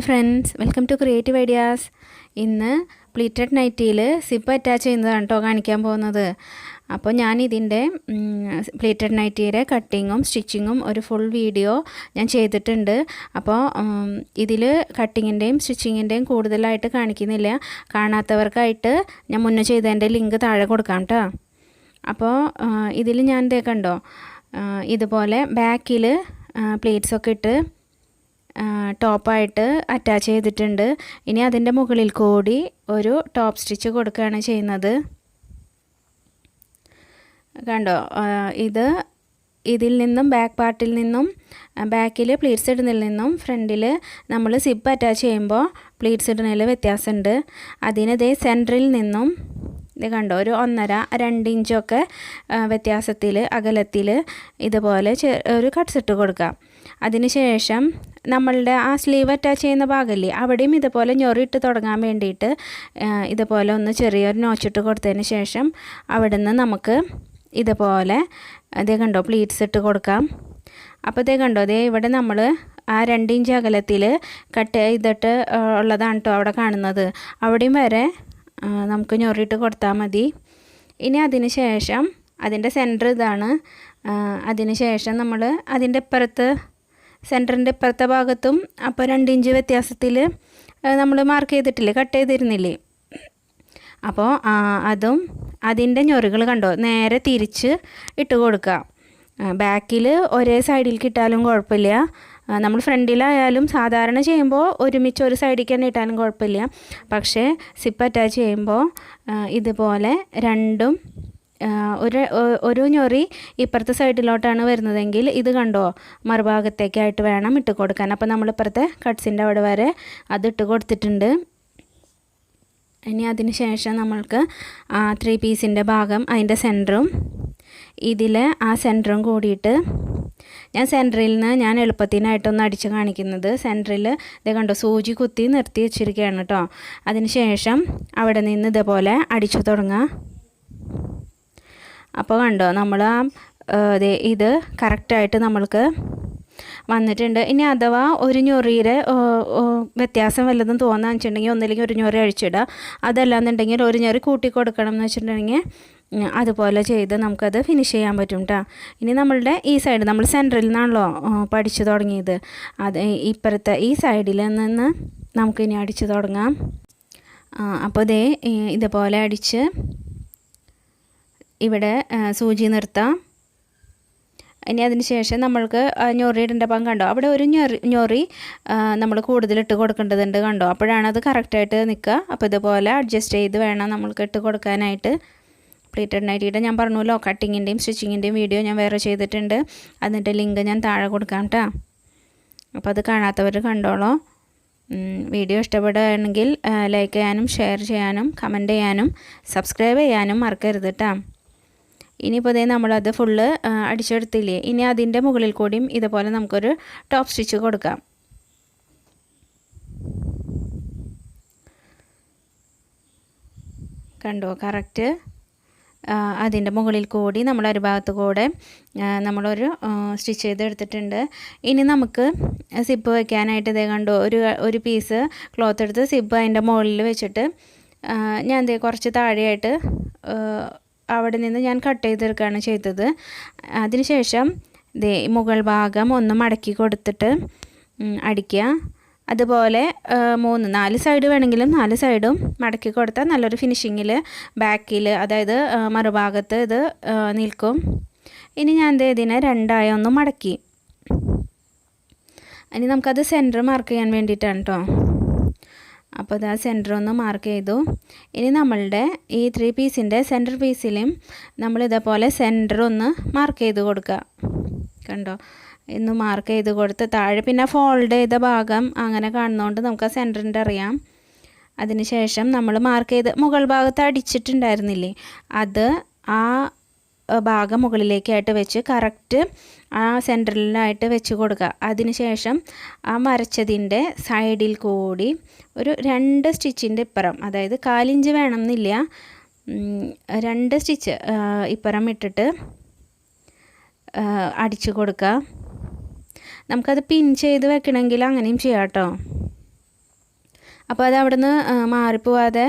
Hi friends welcome to creative ideas. ഇന്ന് pleated നൈറ്റിയിൽ zip attach ചെയ്യുന്നതാണ് കേട്ടോ കാണിക്കാൻ പോകുന്നത്. അപ്പോൾ ഞാൻ ഇതിന്റെ പ്ലീറ്റഡ് നൈറ്റിയുടെ കട്ടിങ്ങും സ്റ്റിച്ചിങ്ങും ഒരു ഫുൾ വീഡിയോ ഞാൻ ചെയ്തിട്ടുണ്ട്. അപ്പോൾ ഇതിൽ കട്ടിങ്ങിന്റെയും സ്റ്റിച്ചിങ്ങിന്റെയും കൂടുതലായിട്ട് കാണിക്കുന്നില്ല. കാണാത്തവർക്കായിട്ട് ഞാൻ മുന്നേ ചെയ്തതിന്റെ ലിങ്ക് താഴെ കൊടുക്കാം കേട്ടോ. അപ്പോൾ ഇതിൽ ഞാൻ ഇതേ കണ്ടോ ഇതുപോലെ ബാക്കിൽ പ്ലേറ്റ്സൊക്കെ ഇട്ട് ടോപ്പായിട്ട് അറ്റാച്ച് ചെയ്തിട്ടുണ്ട്. ഇനി അതിന്റെ മുകളിൽ കൂടി ഒരു ടോപ്പ് സ്റ്റിച്ച് കൊടുക്കുകയാണ് ചെയ്യുന്നത്. കണ്ടോ? ഇത് ഇതിൽ നിന്നും ബാക്ക് പാർട്ടിൽ നിന്നും ബാക്കിൽ പ്ലീറ്റ്സ് ഇടുന്നതിൽ നിന്നും ഫ്രണ്ടിൽ നമ്മൾ സിപ്പ് അറ്റാച്ച് ചെയ്യുമ്പോൾ പ്ലീറ്റ്സ് ഇടുന്നതിൽ വ്യത്യാസമുണ്ട്. അതിനിതേ സെന്ററിൽ നിന്നും ഇത് കണ്ടോ? ഒരു ഒന്നര രണ്ട് ഇഞ്ചൊക്കെ വ്യത്യാസത്തിൽ അകലത്തിൽ ഇതുപോലെ ഒരു കട്ട്സ് ഇട്ട് കൊടുക്കാം അതിനുശേഷം നമ്മളുടെ ആ സ്ലീവ് അറ്റാച്ച് ചെയ്യുന്ന ഭാഗമല്ലേ അവിടെയും ഇതുപോലെ ഞൊറിയിട്ട് തുടങ്ങാൻ വേണ്ടിയിട്ട് ഇതുപോലെ ഒന്ന് ചെറിയൊരു നോച്ചിട്ട് കൊടുത്തതിന് ശേഷം അവിടെ നമുക്ക് ഇതുപോലെ അതേ കണ്ടോ പ്ലീറ്റ്സ് ഇട്ട് കൊടുക്കാം. അപ്പോൾ ഇതേ കണ്ടോ അതേ ഇവിടെ നമ്മൾ ആ രണ്ട് ഇഞ്ച് അകലത്തിൽ കട്ട് ചെയ്തിട്ട് ഉള്ളതാണ് കേട്ടോ അവിടെ കാണുന്നത്. അവിടെയും വരെ നമുക്ക് ഞൊറിയിട്ട് കൊടുത്താൽ മതി. ഇനി അതിന് ശേഷം അതിന്റെ സെന്റർ ഇതാണ് അതിന് ശേഷം നമ്മൾ അതിന്റെ ഇപ്പുറത്ത് സെന്ററിന്റെ ഇപ്പുറത്തെ ഭാഗത്തും അപ്പോൾ രണ്ട് ഇഞ്ച് വ്യത്യാസത്തിൽ നമ്മൾ മാർക്ക് ചെയ്തിട്ടില്ലേ കട്ട് ചെയ്തിരുന്നില്ലേ? അപ്പോൾ അതും അതിന്റെ ഞൊറുകൾ കണ്ടോ? നേരെ തിരിച്ച് ഇട്ട് കൊടുക്കുക. ബാക്കിൽ ഒരേ സൈഡിൽ കിട്ടാലും കുഴപ്പമില്ല. നമ്മൾ ഫ്രണ്ടിലായാലും സാധാരണ ചെയ്യുമ്പോൾ ഒരുമിച്ച് ഒരു സൈഡിലേക്ക് തന്നെ ഇട്ടാലും കുഴപ്പമില്ല. പക്ഷേ സിപ്പ് അറ്റാച്ച് ചെയ്യുമ്പോൾ ഇതുപോലെ രണ്ടും ഒരു ഒരു ഞൊറി ഇപ്പുറത്തെ സൈഡിലോട്ടാണ് വരുന്നതെങ്കിൽ ഇത് കണ്ടോ? മറുഭാഗത്തേക്കായിട്ട് വേണം ഇട്ട് കൊടുക്കാൻ. അപ്പോൾ നമ്മൾ ഇപ്പുറത്തെ കട്ട്സിന്റെ അവിടെ വരെ അത് ഇട്ട് കൊടുത്തിട്ടുണ്ട്. ഇനി അതിന് ശേഷം നമ്മൾക്ക് ത്രീ പീസിന്റെ ഭാഗം അതിന്റെ സെന്ററും ഇതിൽ ആ സെന്ററും കൂടിയിട്ട് ഞാൻ സെന്ററിൽ നിന്ന് ഞാൻ എളുപ്പത്തിനായിട്ടൊന്ന് അടിച്ച് കാണിക്കുന്നത്. സെന്ററിൽ ഇത് കണ്ടോ സൂചി കുത്തി നിർത്തി വെച്ചിരിക്കുകയാണ് കേട്ടോ. അതിന് ശേഷം അവിടെ നിന്ന് ഇതേപോലെ അടിച്ചു തുടങ്ങുക അപ്പോൾ കണ്ടോ നമ്മൾ ആ ഇത് കറക്റ്റായിട്ട് നമ്മൾക്ക് വന്നിട്ടുണ്ട്. ഇനി അഥവാ ഒരു ഞൊറിയുടെ വ്യത്യാസം വല്ലതും തോന്നാന്ന് വെച്ചിട്ടുണ്ടെങ്കിൽ ഒന്നില്ലെങ്കിൽ ഒരു ഞൊറി അഴിച്ചിടുക. അതല്ലാന്നുണ്ടെങ്കിൽ ഒരു ഞൊറി കൂട്ടി കൊടുക്കണം എന്ന് വെച്ചിട്ടുണ്ടെങ്കിൽ അതുപോലെ ചെയ്ത് നമുക്കത് ഫിനിഷ് ചെയ്യാൻ പറ്റും കേട്ടോ ഇനി നമ്മളുടെ ഈ സൈഡ് നമ്മൾ സെന്ററിൽ നിന്നാണല്ലോ പഠിച്ചു തുടങ്ങിയത്. അത് ഇപ്പുറത്തെ ഈ സൈഡിൽ നിന്ന് നമുക്കിനി അടിച്ചു തുടങ്ങാം. അപ്പോൾ ഇതേ ഇതുപോലെ അടിച്ച് ഇവിടെ സൂചി നിർത്താം. ഇനി അതിന് ശേഷം നമ്മൾക്ക് ഞൊറിയിടേണ്ട പങ്ക് കണ്ടോ? അവിടെ ഒരു ഞൊറി ഞൊറി നമ്മൾ കൂടുതൽ ഇട്ട് കൊടുക്കേണ്ടതുണ്ട് കണ്ടോ? അപ്പോഴാണ് അത് കറക്റ്റായിട്ട് നിൽക്കുക. അപ്പോൾ ഇതുപോലെ അഡ്ജസ്റ്റ് ചെയ്ത് വേണം നമ്മൾക്ക് ഇട്ട് കൊടുക്കാനായിട്ട്. പ്ലീറ്റഡ് നൈറ്റിയുടെ ഞാൻ പറഞ്ഞല്ലോ കട്ടിങ്ങിന്റെയും സ്റ്റിച്ചിങ്ങിന്റെയും വീഡിയോ ഞാൻ വേറെ ചെയ്തിട്ടുണ്ട്. അതിന്റെ ലിങ്ക് ഞാൻ താഴെ കൊടുക്കാം കേട്ടോ അപ്പോൾ അത് കാണാത്തവർ കണ്ടോളോ. വീഡിയോ ഇഷ്ടപ്പെടുകയാണെങ്കിൽ ലൈക്ക് ചെയ്യാനും ഷെയർ ചെയ്യാനും കമന്റ് ചെയ്യാനും സബ്സ്ക്രൈബ് ചെയ്യാനും മറക്കരുത് കേട്ടോ ഇനിയിപ്പോൾ ഇതേ നമ്മളത് ഫുള്ള് അടിച്ചെടുത്തില്ലേ? ഇനി അതിന്റെ മുകളിൽ കൂടിയും ഇതുപോലെ നമുക്കൊരു ടോപ്പ് സ്റ്റിച്ച് കൊടുക്കാം. കണ്ടോ? കറക്റ്റ് അതിന്റെ മുകളിൽ കൂടി നമ്മൾ ഒരു ഭാഗത്ത് കൂടെ നമ്മളൊരു സ്റ്റിച്ച് ചെയ്തെടുത്തിട്ടുണ്ട് ഇനി നമുക്ക് സിബ് വയ്ക്കാനായിട്ട് ഇതേ കണ്ടോ? ഒരു ഒരു പീസ് ക്ലോത്ത് എടുത്ത് സിബ് അതിന്റെ മുകളിൽ വെച്ചിട്ട് ഞാൻ ഇതേ കുറച്ച് താഴെയായിട്ട് അവിടെ നിന്ന് ഞാൻ കട്ട് ചെയ്തെടുക്കുകയാണ് ചെയ്തത്. അതിനുശേഷം ദേ മുകൾ ഭാഗം ഒന്ന് മടക്കി കൊടുത്തിട്ട് അടിക്കുക. അതുപോലെ മൂന്ന് നാല് സൈഡ് വേണമെങ്കിലും നാല് സൈഡും മടക്കി കൊടുത്താൽ നല്ലൊരു ഫിനിഷിങ്ങിൽ ബാക്കിൽ അതായത് മറുഭാഗത്ത് ഇത് നിൽക്കും. ഇനി ഞാൻ ഇതിനെ രണ്ടായി ഒന്ന് മടക്കി. ഇനി നമുക്കത് സെന്റർ മാർക്ക് ചെയ്യാൻ വേണ്ടിയിട്ടാണ് കേട്ടോ അപ്പോൾ ഇതാ സെന്റർ ഒന്ന് മാർക്ക് ചെയ്തു. ഇനി നമ്മളുടെ ഈ ത്രീ പീസിന്റെ സെന്റർ പീസിലും നമ്മൾ ഇതേപോലെ സെന്റർ ഒന്ന് മാർക്ക് ചെയ്ത് കൊടുക്കുക. കണ്ടോ? ഇന്ന് മാർക്ക് ചെയ്ത് കൊടുത്ത് താഴെ പിന്നെ ഫോൾഡ് ചെയ്ത ഭാഗം അങ്ങനെ കാണുന്നതുകൊണ്ട് നമുക്ക് ആ സെന്ററിന്റെ അറിയാം. അതിനുശേഷം നമ്മൾ മാർക്ക് ചെയ്ത് മുകൾ ഭാഗത്ത് അടിച്ചിട്ടുണ്ടായിരുന്നില്ലേ? അത് ആ ഭാഗം മുകളിലേക്കായിട്ട് വെച്ച് കറക്റ്റ് ആ സെന്ററിലായിട്ട് വെച്ച് കൊടുക്കുക. അതിനുശേഷം ആ വരച്ചതിന്റെ സൈഡിൽ കൂടി ഒരു രണ്ട് സ്റ്റിച്ചിന്റെ ഇപ്പുറം അതായത് കാലിഞ്ച് വേണമെന്നില്ല രണ്ട് സ്റ്റിച്ച് ഇപ്പുറം ഇട്ടിട്ട് അടിച്ചു കൊടുക്കുക. നമുക്കത് പിൻ ചെയ്ത് വെക്കണമെങ്കിൽ അങ്ങനെയും ചെയ്യാം കേട്ടോ. അപ്പോൾ അത് അവിടെ നിന്ന് മാറിപ്പോവാതെ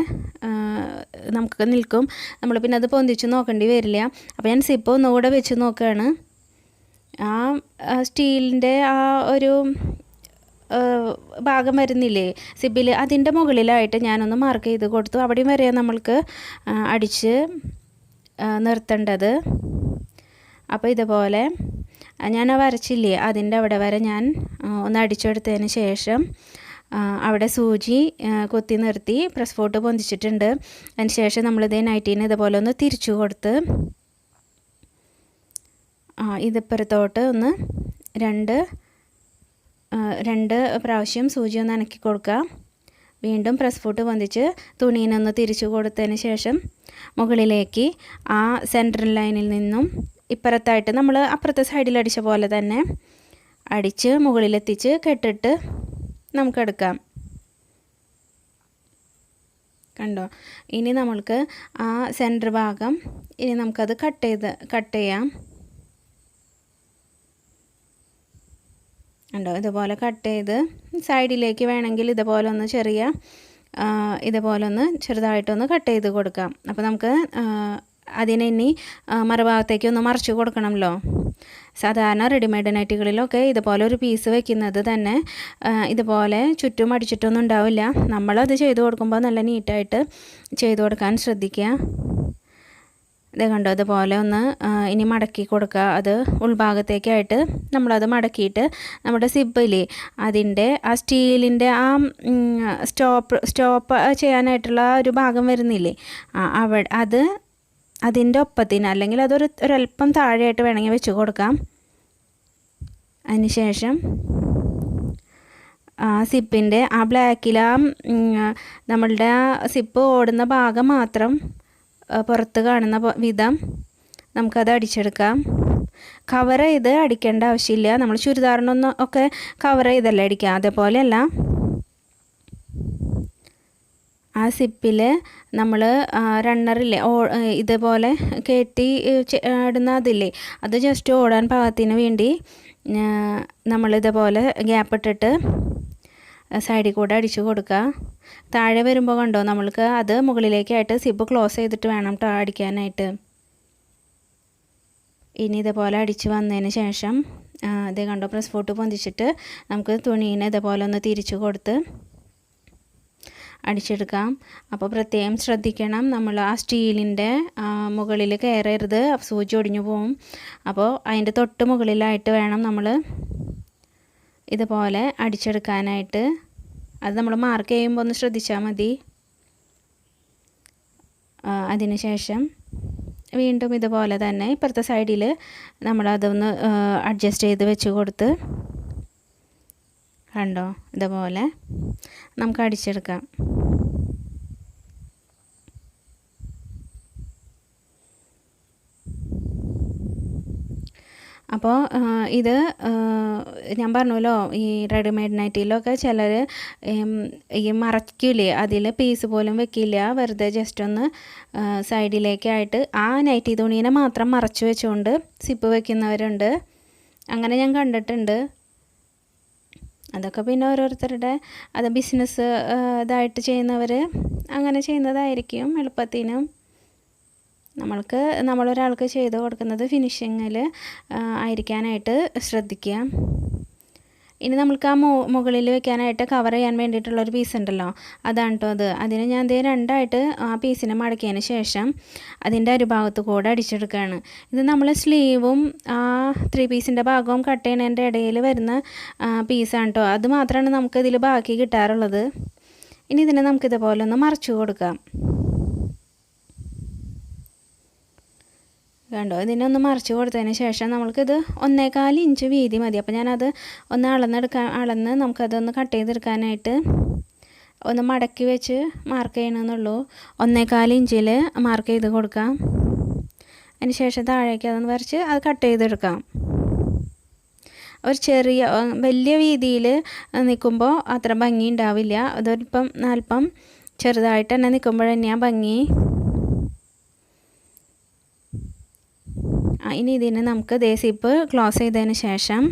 നമുക്ക് നിൽക്കും. നമ്മൾ പിന്നെ അത് പൊന്തിച്ച് നോക്കേണ്ടി വരില്ല. അപ്പോൾ ഞാൻ സിപ്പ് ഒന്നുകൂടെ വെച്ച് നോക്കുകയാണ് ആ സ്റ്റീലിന്റെ ആ ഒരു ഭാഗം വരുന്നില്ലേ? സിബിൽ അതിന്റെ മുകളിലായിട്ട് ഞാനൊന്ന് മാർക്ക് ചെയ്ത് കൊടുത്തു. അവിടെയും വരെ നമ്മൾക്ക് അടിച്ച് നിർത്തേണ്ടത്. അപ്പോൾ ഇതുപോലെ ഞാൻ വരച്ചില്ലേ? അതിന്റെ അവിടെ വരെ ഞാൻ ഒന്ന് അടിച്ചെടുത്തതിന് ശേഷം അവിടെ സൂചി കൊത്തി നിർത്തി പ്രസ് ഫോട്ട് പൊന്തിച്ചിട്ടുണ്ട്. അതിന് ശേഷം നമ്മളിത് നൈറ്റീന് ഇതുപോലെ ഒന്ന് തിരിച്ചു കൊടുത്ത് ഇതിപ്പുറത്തോട്ട് ഒന്ന് രണ്ട് രണ്ട് പ്രാവശ്യം സൂചി ഒന്ന് അനക്കി കൊടുക്കുക. വീണ്ടും പ്രസ് ഫുട്ട് പൊന്തിച്ച് തുണീനൊന്ന് തിരിച്ചു കൊടുത്തതിന് ശേഷം മുകളിലേക്ക് ആ സെൻട്രൽ ലൈനിൽ നിന്നും ഇപ്പുറത്തായിട്ട് നമ്മൾ അപ്പുറത്തെ സൈഡിൽ അടിച്ച പോലെ തന്നെ അടിച്ച് മുകളിലെത്തിച്ച് കെട്ടിട്ട് നമുക്കെടുക്കാം. കണ്ടോ? ഇനി നമ്മൾക്ക് ആ സെന്റർ ഭാഗം ഇനി നമുക്കത് കട്ട് ചെയ്ത് കട്ട് ചെയ്യാം. കണ്ടോ? ഇതുപോലെ കട്ട് ചെയ്ത് സൈഡിലേക്ക് വേണമെങ്കിൽ ഇതുപോലെ ഒന്ന് ചെറിയ ഇതുപോലെ ഒന്ന് ചെറുതായിട്ടൊന്ന് കട്ട് ചെയ്ത് കൊടുക്കാം. അപ്പോൾ നമുക്ക് അതിനെ ഇനി മറുഭാഗത്തേക്ക് ഒന്ന് മറിച്ച് കൊടുക്കണമല്ലോ. സാധാരണ റെഡിമെയ്ഡ് നൈറ്റികളിലൊക്കെ ഇതുപോലെ ഒരു പീസ് വെക്കുന്നത് തന്നെ ഇതുപോലെ ചുറ്റും അടിച്ചിട്ടൊന്നും ഉണ്ടാവില്ല. നമ്മളത് ചെയ്ത് കൊടുക്കുമ്പോൾ നല്ല നീറ്റായിട്ട് ചെയ്ത് കൊടുക്കാൻ ശ്രദ്ധിക്കുക. ഇത് കണ്ടോ? അതുപോലെ ഒന്ന് ഇനി മടക്കി കൊടുക്കുക. അത് ഉൾഭാഗത്തേക്കായിട്ട് നമ്മളത് മടക്കിയിട്ട് നമ്മുടെ സിബിൽ അതിന്റെ ആ സ്റ്റീലിന്റെ ആ സ്റ്റോപ്പ് സ്റ്റോപ്പ് ചെയ്യാനായിട്ടുള്ള ഒരു ഭാഗം വരുന്നില്ലേ ആ അവിടെ അത് അതിന്റെ ഒപ്പത്തിന് അല്ലെങ്കിൽ അതൊരു ഒരല്പം താഴെയായിട്ട് വേണമെങ്കിൽ വെച്ച് കൊടുക്കാം. അതിനുശേഷം ആ സിപ്പിന്റെ ആ ബ്ലാക്കിലാം നമ്മളുടെ സിപ്പ് ഓടുന്ന ഭാഗം മാത്രം പുറത്ത് കാണുന്ന വിധം നമുക്കത് അടിച്ചെടുക്കാം. കവർ ചെയ്ത് അടിക്കേണ്ട ആവശ്യമില്ല. നമ്മൾ ചുരിദാറിനൊന്നും ഒക്കെ കവർ ചെയ്തല്ലേ അടിക്കുക. അതേപോലെയല്ല ആ സിപ്പിൽ നമ്മൾ റണ്ണറില്ലേ ഓ ഇതേപോലെ ഏ, ഇടുന്ന അതില്ലേ അത് ജസ്റ്റ് ഓടാൻ പാകത്തിന് വേണ്ടി നമ്മളിതേപോലെ ഗ്യാപ്പ് ഇട്ടിട്ട് സൈഡിൽ കൂടെ അടിച്ചു കൊടുക്കുക താഴെ വരുമ്പോൾ കണ്ടോ നമ്മൾക്ക് അത് മുകളിലേക്കായിട്ട് സിബ് ക്ലോസ് ചെയ്തിട്ട് വേണം കേട്ടോ അടിക്കാനായിട്ട്. ഇനി ഇതേപോലെ അടിച്ച് വന്നതിന് ശേഷം അതേ കണ്ടോ പ്രസ് ഫോട്ട് പൊന്തിച്ചിട്ട് നമുക്ക് തുണീനെ ഇതേപോലെ ഒന്ന് തിരിച്ചു കൊടുത്ത് അടിച്ചെടുക്കാം. അപ്പോൾ പ്രത്യേകം ശ്രദ്ധിക്കണം. നമ്മൾ ആ സ്റ്റീലിന്റെ മുകളിൽ കയറരുത്. സൂചി ഒടിഞ്ഞു പോവും. അപ്പോൾ അതിന്റെ തൊട്ട് മുകളിലായിട്ട് വേണം നമ്മൾ ഇതുപോലെ അടിച്ചെടുക്കാനായിട്ട്. അത് നമ്മൾ മാർക്ക് ചെയ്യുമ്പോൾ ഒന്ന് ശ്രദ്ധിച്ചാൽ മതി. അതിനുശേഷം വീണ്ടും ഇതുപോലെ തന്നെ ഇപ്പുറത്തെ സൈഡിൽ നമ്മളതൊന്ന് അഡ്ജസ്റ്റ് ചെയ്ത് വെച്ച് കൊടുത്ത് കണ്ടോ? ഇതുപോലെ നമുക്ക് അടിച്ചെടുക്കാം. അപ്പോൾ ഇത് ഞാൻ പറഞ്ഞല്ലോ ഈ റെഡിമെയ്ഡ് നൈറ്റിയിലൊക്കെ ചിലർ ഈ മറക്കില്ലേ അതിൽ പീസ് പോലും വെക്കില്ല വെറുതെ ജസ്റ്റ് ഒന്ന് സൈഡിലേക്കായിട്ട് ആ നൈറ്റി തുണീനെ മാത്രം മറച്ചു വെച്ചുകൊണ്ട് സിപ്പ് വെക്കുന്നവരുണ്ട്. അങ്ങനെ ഞാൻ കണ്ടിട്ടുണ്ട്. അതൊക്കെ പിന്നെ ഓരോരുത്തരുടെ അത് ബിസിനസ് ഇതായിട്ട് ചെയ്യുന്നവർ അങ്ങനെ ചെയ്യുന്നതായിരിക്കും എളുപ്പത്തിനും. നമ്മൾക്ക് നമ്മളൊരാൾക്ക് ചെയ്ത് കൊടുക്കുന്നത് ഫിനിഷിങ്ങിൽ ആയിരിക്കാനായിട്ട് ശ്രദ്ധിക്കുക. ഇനി നമ്മൾക്ക് ആ മുകളിൽ വെക്കാനായിട്ട് കവർ ചെയ്യാൻ വേണ്ടിയിട്ടുള്ളൊരു പീസ് ഉണ്ടല്ലോ അതാണ് കേട്ടോ അത്. അതിന് ഞാൻ ദേ രണ്ടായിട്ട് ആ പീസിനെ മടക്കിയതിന് ശേഷം അതിന്റെ അരുഭാഗത്ത് കൂടെ അടിച്ചെടുക്കുകയാണ്. ഇത് നമ്മൾ സ്ലീവും ആ ത്രീ പീസിന്റെ ഭാഗവും കട്ട് ചെയ്യണതിന്റെ ഇടയിൽ വരുന്ന പീസാണ് കേട്ടോ അത് മാത്രമാണ് നമുക്കിതിൽ ബാക്കി കിട്ടാറുള്ളത്. ഇനി ഇതിനെ നമുക്ക് ഇതുപോലെ ഒന്ന് മറച്ചു കൊടുക്കാം. കണ്ടോ? ഇതിനൊന്ന് മറിച്ച് കൊടുത്തതിന് ശേഷം നമ്മൾക്കിത് ഒന്നേകാൽ ഇഞ്ച് വീതി മതി. അപ്പോൾ ഞാനത് ഒന്ന് അളന്നെടുക്കാൻ അളന്ന് നമുക്കതൊന്ന് കട്ട് ചെയ്തെടുക്കാനായിട്ട് ഒന്ന് മടക്കി വെച്ച് മാർക്ക് ചെയ്യണമെന്നുള്ളൂ ഒന്നേകാൽ ഇഞ്ചിൽ മാർക്ക് ചെയ്ത് കൊടുക്കാം. അതിന് ശേഷം താഴേക്ക് അതൊന്ന് വരച്ച് അത് കട്ട് ചെയ്തെടുക്കാം. ഒരു ചെറിയ വലിയ വീതിയിൽ നിൽക്കുമ്പോൾ അത്ര ഭംഗി ഉണ്ടാവില്ല. അതൊരിപ്പം അല്പം ചെറുതായിട്ട് തന്നെ നിൽക്കുമ്പോൾ തന്നെയാണ് ഭംഗി. ഇനി ഇതിന് നമുക്ക് ദേ സിപ്പ് ക്ലോസ് ചെയ്തതിന് ശേഷം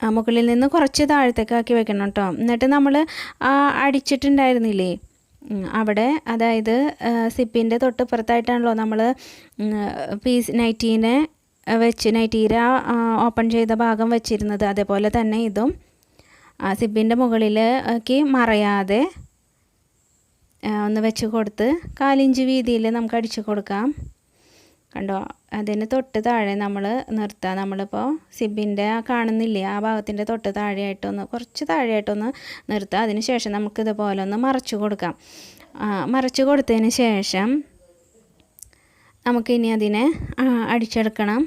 മുകളിൽ നിന്ന് കുറച്ച് താഴത്തേക്കാക്കി വെക്കണം കേട്ടോ. എന്നിട്ട് നമ്മൾ അടിച്ചിട്ടുണ്ടായിരുന്നില്ലേ? അവിടെ അതായത് സിപ്പിന്റെ തൊട്ടിപ്പുറത്തായിട്ടാണല്ലോ നമ്മൾ പീസ് നൈറ്റീനെ വെച്ച് നൈറ്റീര ഓപ്പൺ ചെയ്ത ഭാഗം വെച്ചിരുന്നത്. അതേപോലെ തന്നെ ഇതും ആ സിപ്പിന്റെ മുകളിലേക്ക് മറയാതെ ഒന്ന് വെച്ച് കൊടുത്ത് കാലിഞ്ച് വീതിയിൽ നമുക്ക് അടിച്ചു കൊടുക്കാം. കണ്ടോ? അതിന് തൊട്ട് താഴെ നമ്മൾ നിർത്താം. നമ്മളിപ്പോൾ സിബിന്റെ ആ കാണുന്നില്ലേ? ആ ഭാഗത്തിന്റെ തൊട്ട് താഴെയായിട്ടൊന്ന് കുറച്ച് താഴെയായിട്ടൊന്ന് നിർത്തുക അതിന് ശേഷം നമുക്ക് ഇതുപോലെ ഒന്ന് മറച്ചു കൊടുക്കാം. മറച്ചു കൊടുത്തതിന് ശേഷം നമുക്കിനി അതിനെ അടിച്ചെടുക്കണം.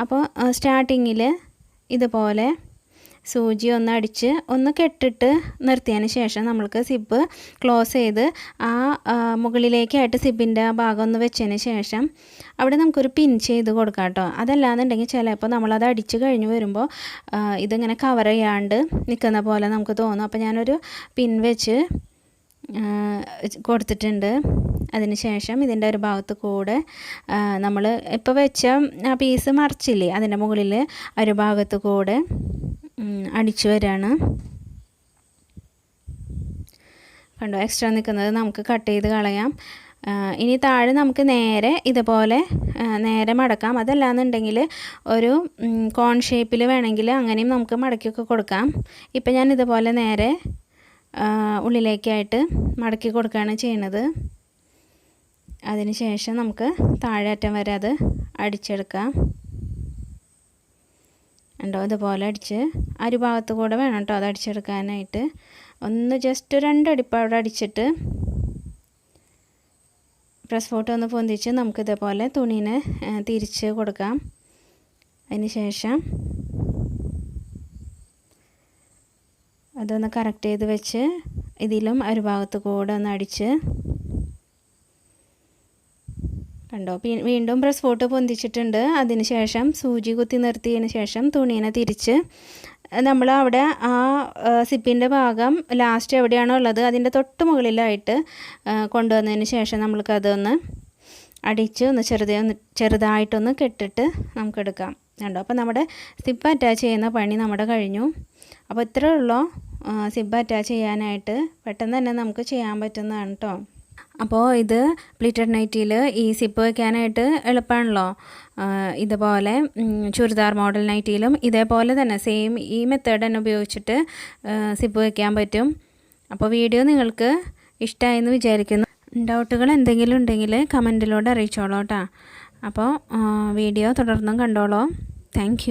അപ്പോൾ സ്റ്റാർട്ടിങ്ങിൽ ഇതുപോലെ സൂചി ഒന്ന് അടിച്ച് ഒന്ന് കെട്ടിട്ട് നിർത്തിയതിന് ശേഷം നമ്മൾക്ക് സിബ്ബ് ക്ലോസ് ചെയ്ത് ആ മുകളിലേക്കായിട്ട് സിബിന്റെ ആ ഭാഗം ഒന്ന് വെച്ചതിന് ശേഷം അവിടെ നമുക്കൊരു പിൻ ചെയ്ത് കൊടുക്കാം കേട്ടോ. അതല്ലാന്നുണ്ടെങ്കിൽ ചിലപ്പോൾ നമ്മളത് അടിച്ച് കഴിഞ്ഞ് വരുമ്പോൾ ഇതിങ്ങനെ കവർ ചെയ്യാണ്ട് നിൽക്കുന്ന പോലെ നമുക്ക് തോന്നും. അപ്പോൾ ഞാനൊരു പിൻ വെച്ച് കൊടുത്തിട്ടുണ്ട്. അതിന് ശേഷം ഇതിന്റെ ഒരു ഭാഗത്ത് കൂടെ നമ്മൾ ഇപ്പോൾ വെച്ച ആ പീസ് മറിച്ചില്ലേ അതിന്റെ മുകളിൽ ഒരു ഭാഗത്ത് കൂടെ അടിച്ചു വരാണ്. കണ്ടോ എക്സ്ട്രാ നിൽക്കുന്നത് നമുക്ക് കട്ട് ചെയ്ത് കളയാം. ഇനി താഴെ നമുക്ക് നേരെ ഇതുപോലെ നേരെ മടക്കാം. അതല്ലാന്നുണ്ടെങ്കിൽ ഒരു കോൺ ഷേപ്പിൽ വേണമെങ്കിൽ അങ്ങനെയും നമുക്ക് മടക്കിയൊക്കെ കൊടുക്കാം. ഇപ്പം ഞാൻ ഇതുപോലെ നേരെ ഉള്ളിലേക്കായിട്ട് മടക്കി കൊടുക്കുകയാണ് ചെയ്യുന്നത്. അതിന് ശേഷം നമുക്ക് താഴെ അറ്റം വരെ അത് അടിച്ചെടുക്കാം. ഉണ്ടോ? ഇതുപോലെ അടിച്ച് അരുഭാഗത്ത് കൂടെ വേണം കേട്ടോ അത് അടിച്ചെടുക്കാനായിട്ട്. ഒന്ന് ജസ്റ്റ് രണ്ടടിപ്പ് അവിടെ അടിച്ചിട്ട് പ്രസ് ഫോട്ടോ ഒന്ന് പൊന്തിച്ച് നമുക്കിതേപോലെ തുണീനെ ആ, തിരിച്ച് കൊടുക്കാം. അതിന് ശേഷം അതൊന്ന് കറക്റ്റ് ചെയ്ത് വെച്ച് ഇതിലും ഒരു ഭാഗത്ത് കൂടെ ഒന്ന് അടിച്ച് കണ്ടോ? വീണ്ടും പ്രസ് ഫോട്ട് പൊന്തിച്ചിട്ടുണ്ട്. അതിന് ശേഷം സൂചി കുത്തി നിർത്തിയതിന് ശേഷം തുണീനെ തിരിച്ച് നമ്മൾ അവിടെ ആ സിപ്പിന്റെ ഭാഗം ലാസ്റ്റ് എവിടെയാണോ ഉള്ളത് അതിന്റെ തൊട്ട് മുകളിലായിട്ട് കൊണ്ടുവന്നതിന് ശേഷം നമ്മൾക്കതൊന്ന് അടിച്ച് ഒന്ന് ചെറുതായി ഒന്ന് ചെറുതായിട്ടൊന്ന് കെട്ടിട്ട് നമുക്കെടുക്കാം കണ്ടോ? അപ്പോൾ നമ്മുടെ സിപ്പ് അറ്റാച്ച് ചെയ്യുന്ന പണി നമ്മുടെ കഴിഞ്ഞു. അപ്പോൾ ഇത്രയേ ഉള്ളൂ. സിബ് അറ്റാച്ച് ചെയ്യാനായിട്ട് പെട്ടെന്ന് തന്നെ നമുക്ക് ചെയ്യാൻ പറ്റുന്നതാണ് കേട്ടോ അപ്പോൾ ഇത് പ്ലീറ്റഡ് നൈറ്റിയിൽ ഈ സിപ്പ് വയ്ക്കാനായിട്ട് എളുപ്പമാണല്ലോ ഇതുപോലെ ചുരിദാർ മോഡൽ നൈറ്റിയിലും ഇതേപോലെ തന്നെ സെയിം ഈ മെത്തേഡ് തന്നെ ഉപയോഗിച്ചിട്ട് സിപ്പ് വയ്ക്കാൻ പറ്റും. അപ്പോൾ വീഡിയോ നിങ്ങൾക്ക് ഇഷ്ടമായെന്ന് വിചാരിക്കുന്നു. ഡൗട്ടുകൾ എന്തെങ്കിലും ഉണ്ടെങ്കിൽ കമന്റിലൂടെ അറിയിച്ചോളൂ കേട്ടോ അപ്പോൾ വീഡിയോ തുടർന്നും കണ്ടോളൂ. താങ്ക്